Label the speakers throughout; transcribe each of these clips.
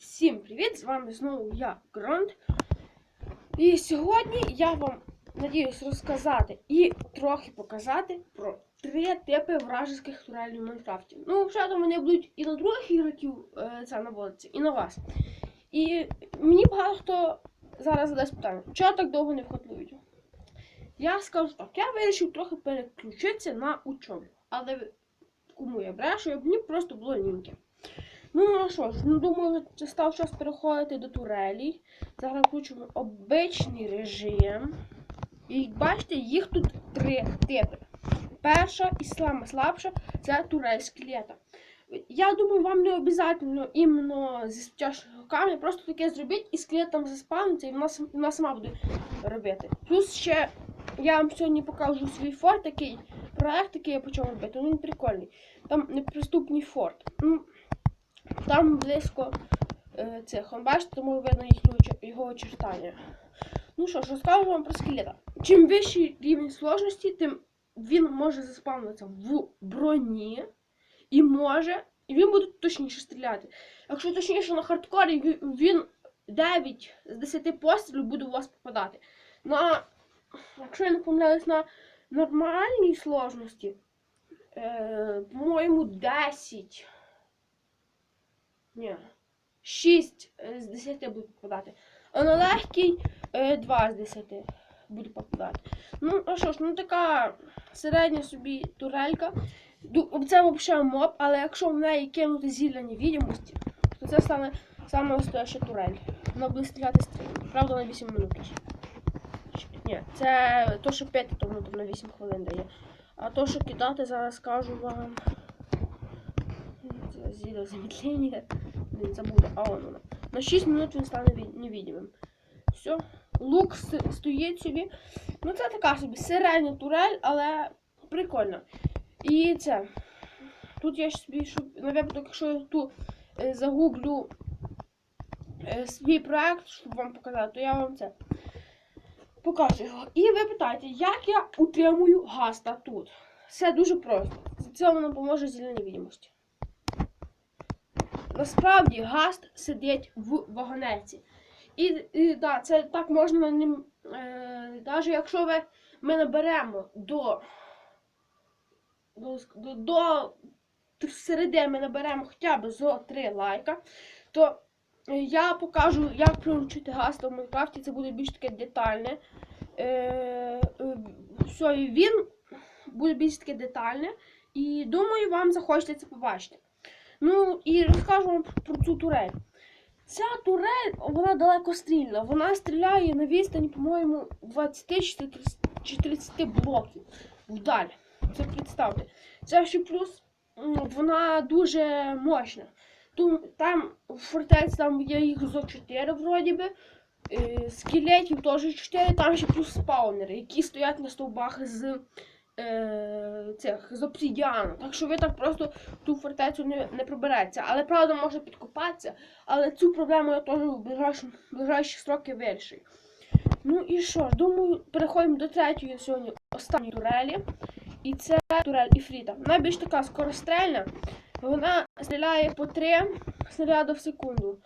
Speaker 1: Всім привіт! З вами знову я, Грант. І сьогодні я вам надіюсь розказати і трохи показати про три типи вражеських турелів в Майнкрафті. Ну, взагалі вони будуть і на других ігроків е, це наводиться, і на вас. І мені багато хто зараз задасть питання, чого так довго не входило відео? Я скажу так, я вирішив трохи переключитися на учобу. Але кому я брешу, мені просто було ліньки. Ну, ну що ж, ну думаю, це став час переходити до турелі. Зараз включимо обичний режим. І бачите, їх тут три типи. Перша і сама слабша це турель скелета. Я думаю, вам не обов'язково іменно зі спочатку руками, просто таке зробіть і скелет там заспавниться, і вона, вона сама буде робити. Плюс ще я вам сьогодні покажу свій форт, такий проект, який я почав робити. Він прикольний. Там неприступний форт. Ну, там близько е, цих. Бачите, тому видно оче- його очертання. Ну що ж, розкажу вам про скелета. Чим вищий рівень сложності, тим він може заспавнитися в броні і може. І він буде точніше стріляти. Якщо точніше на хардкорі, він 9 з 10 пострілів буде у вас попадати. На, якщо я не помиляюсь, на нормальній сложності, е, по-моєму, 10. Ні. 6 з 10 буде попадати. А на легкий 2 з 10 буде попадати. Ну, а що ж, ну така середня собі турелька. Це взагалі моб, але якщо в неї кинути зілля невідомості, то це стане саме настояща турель. Вона буде стріляти стрільно. Правда, на 8 минут. Ні, це то, що 5, то на 8 хвилин дає. А то, що кидати, зараз скажу вам. Зілля замедлення. Блін, забуду, а он воно. На 6 минут він стане невидимим. Все. Лук стоїть собі. Ну це така собі середня турель, але прикольно. І це. Тут я собі, щоб якщо я тут е, загуглю е, свій проект, щоб вам показати, то я вам це покажу його. І ви питаєте, як я утримую гаста тут? Все дуже просто. Це вам допоможе зелені відомості. Насправді гаст сидить в вагонеці. І, і да, це так можна на ним. Е, навіть якщо ви, ми наберемо до, до, до, до середи ми наберемо хоча б зо 3 лайка, то я покажу, як приручити гаста в Майнкрафті. Це буде більш таке детальне. Е, е, все, він буде більш таке детальне. І думаю, вам захочеться це побачити. Ну і розкажу вам про цю турель. Ця турель, вона далекострільна. Вона стріляє на відстані, по-моєму, 20 чи 30 блоків вдаль. Це представте. Це ще плюс вона дуже мощна. Там в фортеці там є їх зо 4 вроді би. Е, Скелетів теж 4, там ще плюс спаунери, які стоять на стовбах з е, цих з обсидіану. Так що ви так просто ту фортецю не, не пробереться. Але правда можна підкопатися. Але цю проблему я теж в ближайші, ближайші строки вирішую. Ну і що ж, думаю, переходимо до третьої сьогодні останньої турелі. І це турель Іфріта. Вона більш така скорострельна. Вона стріляє по 3 снаряди в секунду.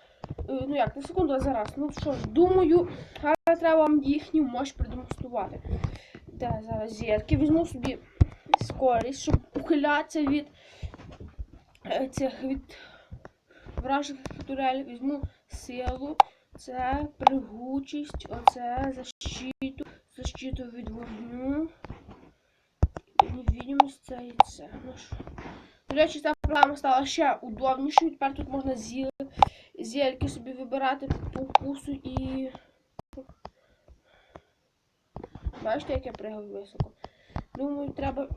Speaker 1: Е, Ну як, не в секунду, а зараз. Ну що ж, думаю, зараз треба вам їхню мощь продемонструвати. Зараз зірки. Візьму собі скорість, щоб ухилятися від е, цих від вражених турель. Візьму силу, це пригучість, оце защиту, защиту від вогню. Невидимость це і це. Ну. До речі, ця програма стала ще удобнішою. Тепер тут можна зі... зельки собі вибирати по вкусу і. Бачите, як я пригаю високо. Думаю, треба.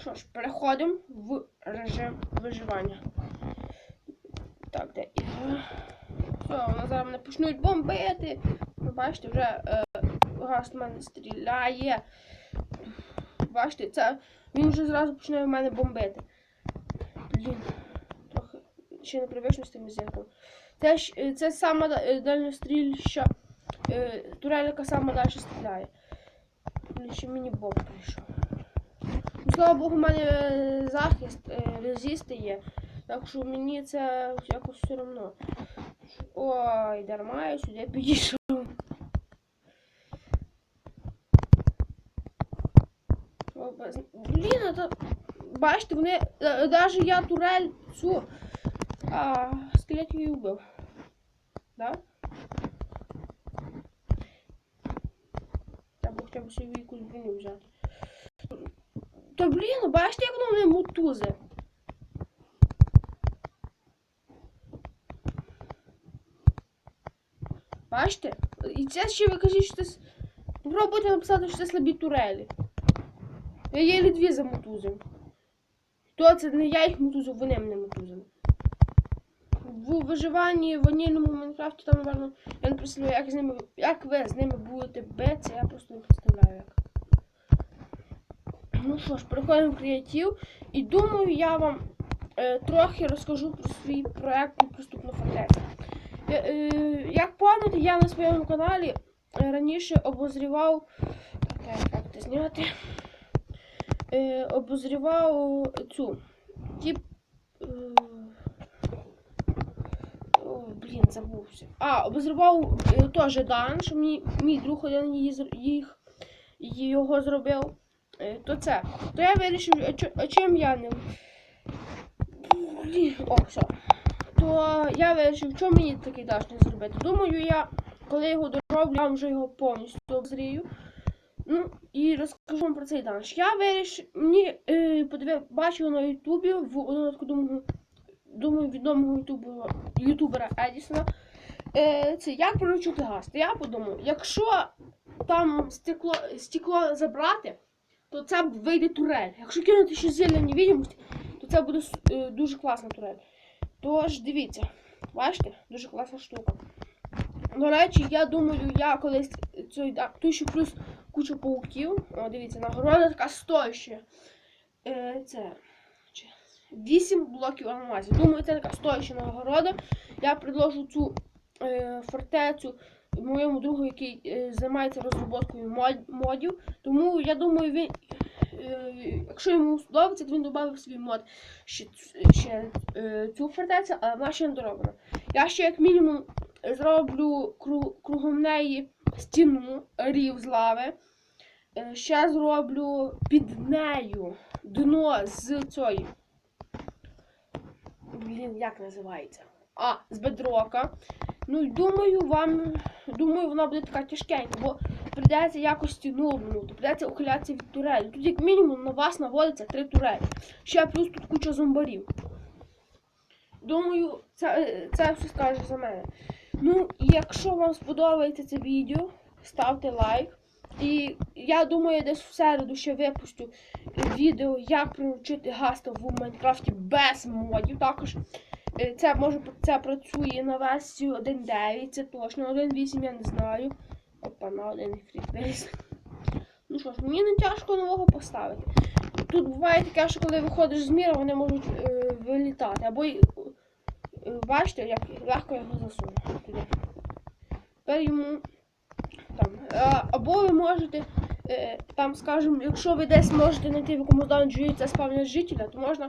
Speaker 1: Що ж, переходимо в режим виживання. Так, де ігра? Все, вони зараз мене почнуть бомбити. Ви бачите, вже е, газ в мене стріляє. Бачите, це він вже зразу починає в мене бомбити. Блін, трохи ще не привично з тими зірками. Це, е, це сама е, дальнострільща е, турель, яка сама далі стріляє. Ще мені бомб прийшов. Слава Богу, у мене е, захист, е, резисти є. Так що мені це якось все одно. Ой, дарма я сюди підійшов. Блін, а то... Бачите, вони. Навіть я турель цю. А, скелетів і вбив. Да? Треба собі якусь броню взяти. Та блін, бачите, як воно мене мутузе. Бачите? І це ще ви кажіть, що це. Попробуйте написати, що це слабі турелі. Я єлі дві замотузив. То це не я їх мотузив, вони мене мотузили. В виживанні в ванільному Майнкрафті там, напевно, я не представляю, як з ними. Як ви з ними будете битися, я просто не представляю як. Ну що ж, переходимо в креатив. І думаю, я вам е, трохи розкажу про свій проект «Неприступна фортеця». Е, як пам'ятаєте, я на своєму каналі е, раніше обозрівав. Так, як зняти? Е, обозрівав цю. Тип. Е, блін, забувся. А, обозрівав е, теж данж. Мій, мій друг один їх, його зробив. Е, то це. То я вирішив, а, чим я не. Блін, о, все. То я вирішив, що мені такий даш не зробити. Думаю, я, коли його дороблю, я вже його повністю обзрію. Ну, і розкажу вам про цей данж. Я вирішив, мені е, подивив, бачив на Ютубі в таку думаю, думаю, відомого ютубера, ютубера Едісона. Е, це як приручити газ. То я подумав, якщо там стекло, стекло забрати, то це вийде турель. Якщо кинути ще зілля невидимості, то це буде е, дуже класна турель. Тож дивіться, бачите, дуже класна штука. До речі, я думаю, я колись тут ще плюс кучу пауків. О, дивіться, нагорода така стояща. Е, це 8 блоків алмазів. Думаю, це така стояща нагорода. Я предложу цю е, фортецю моєму другу, який е, займається розробкою мод, модів. Тому я думаю, він, е, якщо йому сподобається, то він додав свій мод ще, ще е, цю фортецю, але вона ще не дороблена. Я ще як мінімум зроблю кру, кругом неї стіну рів з лави. Е, Ще зроблю під нею дно з цієї. Блін, як називається? А, з бедрока. Ну думаю, вам. Думаю, вона буде така тяжкенька, бо прийдеться якось стіну обминути, прийдеться ухилятися від турелі. Тут як мінімум на вас наводиться три турелі. Ще плюс тут куча зомбарів. Думаю, це, е, це все скаже за мене. Ну, якщо вам сподобається це відео, ставте лайк. І я думаю, десь в середу ще випустю відео, як приручити гаста в Майнкрафті без модів. Також е, це може це працює на версію 1.9, це точно 1.8 я не знаю. Опа, на 1.8. Ну що ж, мені не тяжко нового поставити. Тут буває таке, що коли виходиш з міра, вони можуть е, вилітати. Або е, бачите, як легко його засуну туди. Тепер йому там. Або ви можете, е, там, скажімо, якщо ви десь можете знайти в якомусь данжі це спавнять жителя, то можна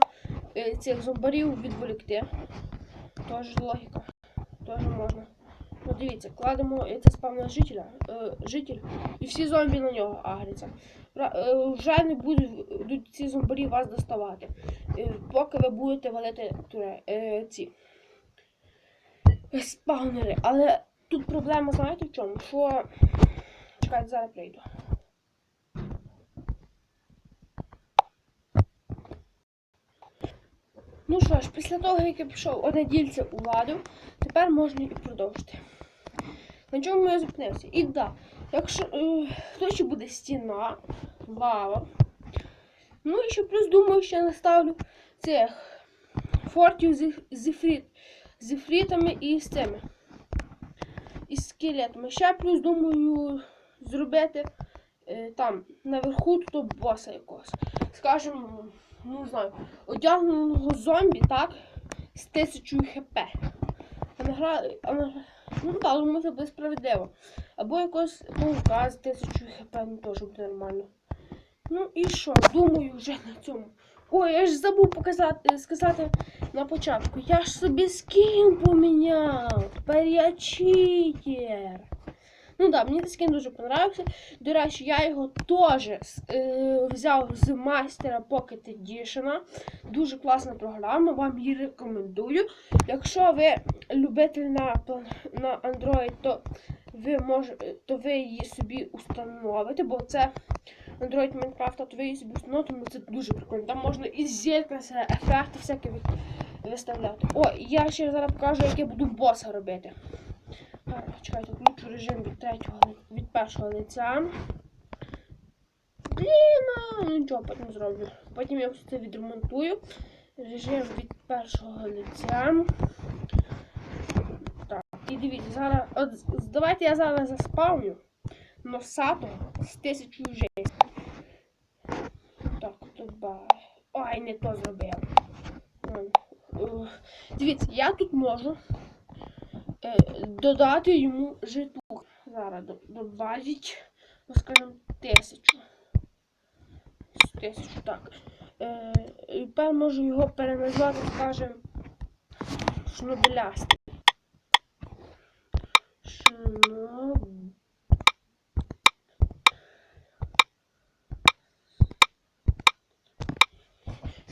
Speaker 1: е, цих зомбарів відволікти. Тож логіка. Теж можна. Ну дивіться, кладемо е, це спавнять жителя, житель, і всі зомбі на нього агряться. Вже не будуть ці зомбарі вас доставати. Поки ви будете валити ці спавнери. Але тут проблема, знаєте в чому? Що. Чекайте, зараз прийду. Ну що ж, після того, як я пішов одне дільце уладив, тепер можна і продовжити. На чому я зупинився? І да, якщо е, ще буде стіна, лава. Ну і ще плюс думаю, ще наставлю цих фортів з, з, ефрит, з ефритами і з цими. Із скелетами. Ще плюс думаю зробити е, там наверху тут боса якогось. Скажем, ну не знаю, одягненого зомбі, так? З тисячою хп. А награ... а награ... Ну так, це буде справедливо. Або якось паука з тисячою хп, ну теж буде нормально. Ну і що? Думаю вже на цьому. Ой, я ж забув показати, сказати на початку. Я ж собі скін поміняв. тепер я читер. Ну да, мені цей скін дуже понравився. До речі, я його теж е, взяв з майстера Pocket Edition. Дуже класна програма, вам її рекомендую. Якщо ви любитель на, на Android, то ви може, то ви її собі установите, бо це Android Minecraft, то ви її собі установите, ну це дуже прикольно. Там можна і зіркатися, ефекти всякі виставляти. О, я ще зараз покажу, як я буду боса робити. Так, Чекайте, включу режим від третього від першого лиця. Блін, ну нічого, потім зроблю. Потім я все це відремонтую. Режим від першого лиця. Так, і дивіться, зараз. От давайте я зараз заспавню носатого з тисячою жесть. Так, добавив. Ой, не то зробив. Дивіться, я тут можу е, додати йому житу. Зараз до- добавить, ну, скажімо, тисячу. Тисячу, так. Е, і тепер можу його переназвати, скажімо, шнобелястий. Шноб...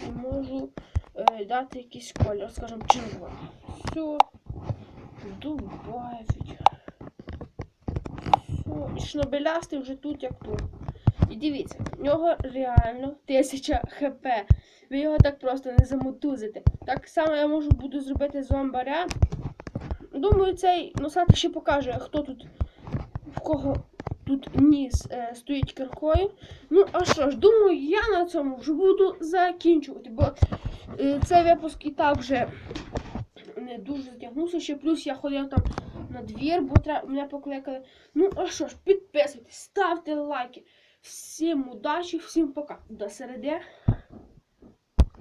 Speaker 1: І можу е, дати якийсь колір, скажімо, червоний. Все. Добавить. Все. Шнобелястий вже тут як тут. І дивіться, в нього реально 1000 хп. Ви його так просто не замотузите. Так само я можу буду зробити зомбаря. Думаю, цей носатий ще покаже, хто тут, в кого тут ніс е, стоїть киркою. Ну, а що ж, думаю, я на цьому вже буду закінчувати, бо е, цей випуск і так вже дуже затягнувся. Ще плюс я ходив там на двір, бо треба, мене покликали. Ну, а що ж, підписуйтесь, ставте лайки. Всім удачі, всім пока. До середи.